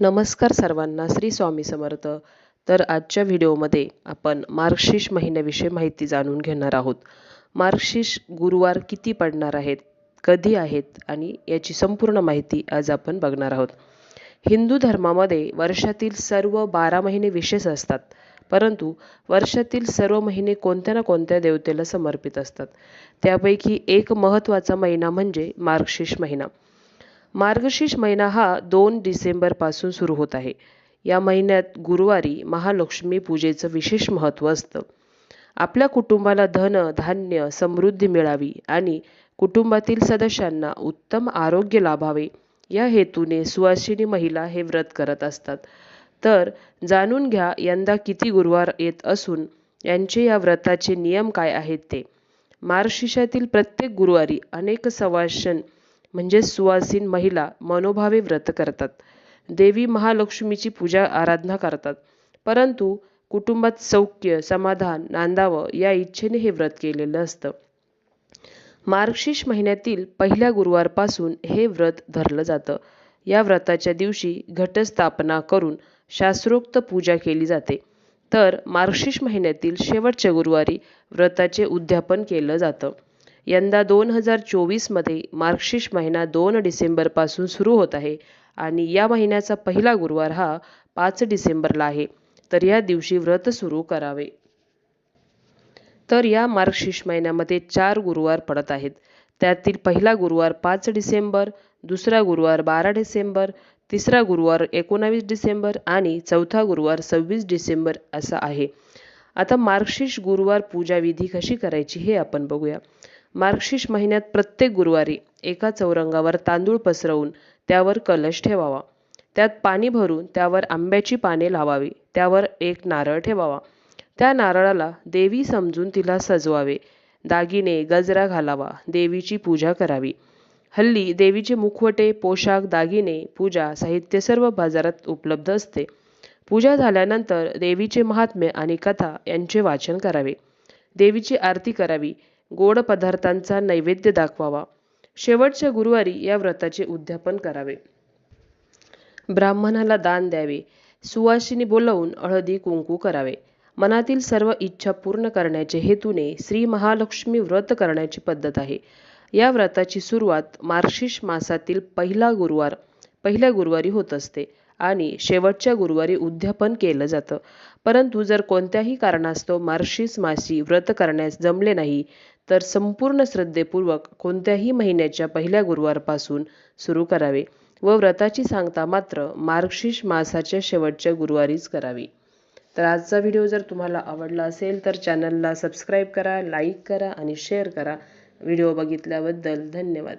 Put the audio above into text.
नमस्कार सर्वांना श्री स्वामी समर्थ. तर आजच्या व्हिडिओमध्ये आपण मार्गशीर्ष महिन्याविषयी माहिती जाणून घेणार आहोत. मार्गशीर्ष गुरुवार किती पडणार आहेत कधी आहेत आणि याची संपूर्ण माहिती आज आपण बघणार आहोत. हिंदू धर्मामध्ये वर्षातील सर्व बारा महिने विशेष असतात परंतु वर्षातील सर्व महिने कोणत्या ना कोणत्या देवतेला समर्पित असतात. त्यापैकी एक महत्त्वाचा महिना म्हणजे मार्गशीर्ष महिना. मार्गशीर्ष महिना हा दोन डिसेंबरपासून सुरू होत आहे. या महिन्यात गुरुवारी महालक्ष्मी पूजेचं विशेष महत्त्व असतं. आपल्या कुटुंबाला धन धान्य समृद्धी मिळावी आणि कुटुंबातील सदस्यांना उत्तम आरोग्य लाभावे या हेतूने सुवासिनी महिला हे व्रत करत असतात. तर जाणून घ्या यंदा किती गुरुवार येत असून यांचे या व्रताचे नियम काय आहेत ते. मार्गशीर्षातील प्रत्येक गुरुवारी अनेक सवाशन म्हणजेच सुवासीन महिला मनोभावे व्रत करतात. देवी महालक्ष्मीची पूजा आराधना करतात. परंतु कुटुंबात सौख्य समाधान नांदावं या इच्छेने हे व्रत केलेलं असतं. मार्गशीर्ष महिन्यातील पहिल्या गुरुवारपासून हे व्रत धरलं जातं. या व्रताच्या दिवशी घटस्थापना करून शास्त्रोक्त पूजा केली जाते. तर मार्गशीर्ष महिन्यातील शेवटच्या गुरुवारी व्रताचे उद्यापन केलं जातं. यंदा दोन हजार चोवीसमध्ये मार्गशीर्ष महिना दोन डिसेंबरपासून सुरू होत आहे आणि या महिन्याचा पहिला गुरुवार हा पाच डिसेंबरला आहे. तर या दिवशी व्रत सुरू करावे. तर या मार्गशीर्ष महिन्यामध्ये चार गुरुवार पडत आहेत. त्यातील पहिला गुरुवार पाच डिसेंबर दुसरा गुरुवार बारा डिसेंबर तिसरा गुरुवार एकोणावीस डिसेंबर आणि चौथा गुरुवार सव्वीस डिसेंबर असा आहे. आता मार्गशीर्ष गुरुवार पूजा विधी कशी करायची हे आपण बघूया. मार्गशीर्ष महिन्यात प्रत्येक गुरुवारी एका चौरंगावर तांदूळ पसरवून त्यावर कलश ठेवावा. त्यात पाणी भरून त्यावर आंब्याची पाने लावावी. त्यावर एक नारळ ठेवावा. त्या नारळाला देवी समजून तिला सजवावे. दागिने गजरा घालावा. देवीची पूजा करावी. हल्ली देवीचे मुखवटे पोशाख दागिने पूजा साहित्य सर्व बाजारात उपलब्ध असते. पूजा झाल्यानंतर देवीचे महात्म्य आणि कथा यांचे वाचन करावे. देवीची आरती करावी. गोड पदार्थांचा नैवेद्य दाखवावा. शेवटच्या गुरुवारी या व्रताचे उद्यापन करावे. ब्राह्मणाला दान द्यावे. सुवासिनी बोलवून हळदी कुंकू करावे. मनातील सर्व इच्छा पूर्ण करण्याचे हेतूने श्री महालक्ष्मी व्रत करण्याची पद्धत आहे. या व्रताची सुरुवात मार्शिष मासातील पहिला गुरुवार पहिल्या गुरुवारी होत असते आणि शेवटच्या गुरुवारी उद्यापन केलं जातं. परंतु जर कोणत्याही कारणास्तव मार्शिस मासी व्रत करण्यास जमले नाही तर संपूर्ण श्रद्धेपूर्वक कोणत्याही महिन्याच्या पहिल्या गुरुवारपासून सुरू करावे व व्रताची सांगता मात्र मार्गशीर्ष मासाच्या शेवटच्या गुरुवारीच करावी. तर आजचा व्हिडिओ जर तुम्हाला आवडला असेल तर चॅनलला सबस्क्राईब करा लाईक करा आणि शेअर करा. व्हिडिओ बघितल्याबद्दल धन्यवाद.